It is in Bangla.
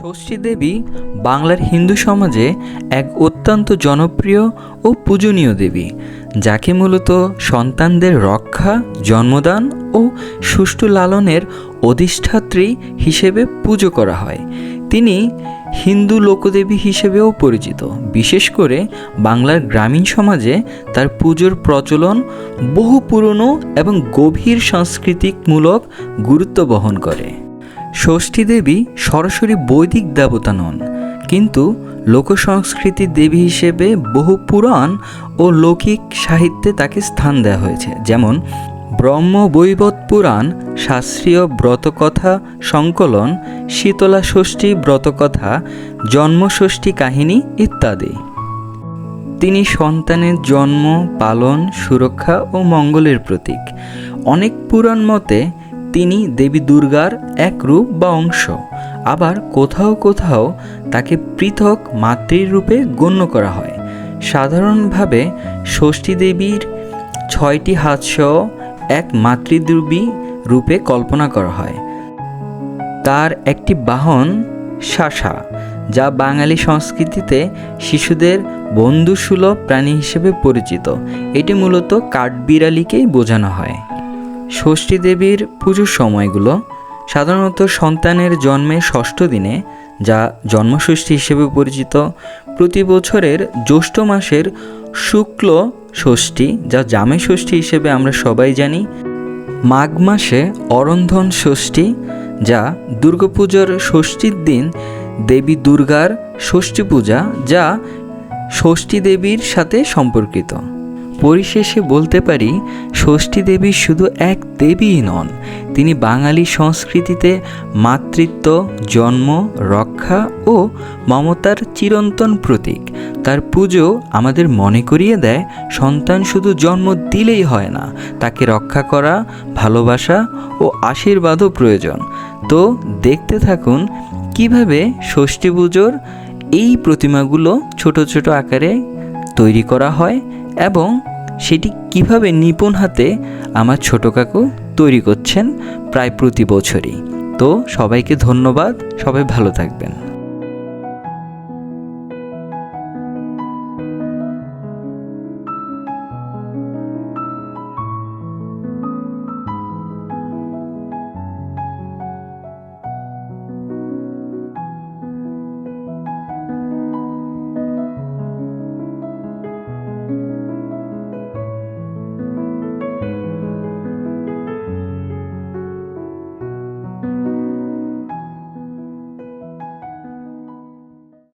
ষষ্ঠী দেবী বাংলার হিন্দু সমাজে এক অত্যন্ত জনপ্রিয় ও পূজনীয় দেবী, যাকে মূলত সন্তানদের রক্ষা, জন্মদান ও সুষ্ঠু লালনের অধিষ্ঠাত্রী হিসেবে পুজো করা হয়। তিনি হিন্দু লোকদেবী হিসেবেও পরিচিত। বিশেষ করে বাংলার গ্রামীণ সমাজে তার পুজোর প্রচলন বহু পুরনো এবং গভীর সাংস্কৃতিকমূলক গুরুত্ব বহন করে। ষষ্ঠী দেবী সরাসরি বৈদিক দেবতা নন, কিন্তু লোকসংস্কৃতির দেবী হিসেবে বহু পুরাণ ও লৌকিক সাহিত্যে তাকে স্থান দেওয়া হয়েছে। যেমন ব্রহ্ম বৈবত পুরাণ, শাস্ত্রীয় ব্রতকথা, সংকলন, শীতলা ষষ্ঠী ব্রতকথা, জন্মষষ্ঠী কাহিনী ইত্যাদি। তিনি সন্তানের জন্ম, পালন, সুরক্ষা ও মঙ্গলের প্রতীক। অনেক পুরাণ মতে তিনি দেবী দুর্গার এক রূপ বা অংশ। আবার কোথাও কোথাও তাকে পৃথক মাতৃরূপে গণ্য করা হয়। সাধারণভাবে ষষ্ঠী দেবীর ছয়টি হাতসহ এক মাতৃদুর্বী রূপে কল্পনা করা হয়। তার একটি বাহন শাসা, যা বাঙালি সংস্কৃতিতে শিশুদের বন্ধুসুলভ প্রাণী হিসেবে পরিচিত। এটি মূলত কাঠবিড়ালিকেই বোঝানো হয়। ষষ্ঠী দেবীর পুজোর সময়গুলো সাধারণত সন্তানের জন্মের ষষ্ঠ দিনে, যা জন্মষষ্ঠী হিসেবে পরিচিত, প্রতি বছরের জ্যৈষ্ঠ মাসের শুক্ল ষষ্ঠী, যা জামে ষষ্ঠী হিসেবে আমরা সবাই জানি, মাঘ মাসে অরন্ধন ষষ্ঠী, যা দুর্গাপুজোর ষষ্ঠীর দিন দেবী দুর্গার ষষ্ঠী পূজা, যা ষষ্ঠী দেবীর সাথে সম্পর্কিত। পরিশেষে বলতে পারি, ষষ্ঠী দেবী শুধু এক দেবীই নন, তিনি বাঙালি সংস্কৃতিতে মাতৃত্ব, জন্ম, রক্ষা ও মমতার চিরন্তন প্রতীক। তার পুজো আমাদের মনে করিয়ে দেয়, সন্তান শুধু জন্ম দিলেই হয় না, তাকে রক্ষা করা, ভালোবাসা ও আশীর্বাদও প্রয়োজন। তো দেখতে থাকুন, কীভাবে ষষ্ঠী পুজোর এই প্রতিমাগুলো ছোট ছোট আকারে তৈরি করা হয় এবং সেটি কীভাবে নিপুণ হাতে আমার ছোট কাকু তৈরি করছেন প্রায় প্রতি বছরই। তো সবাইকে ধন্যবাদ, সবাই ভালো থাকবেন।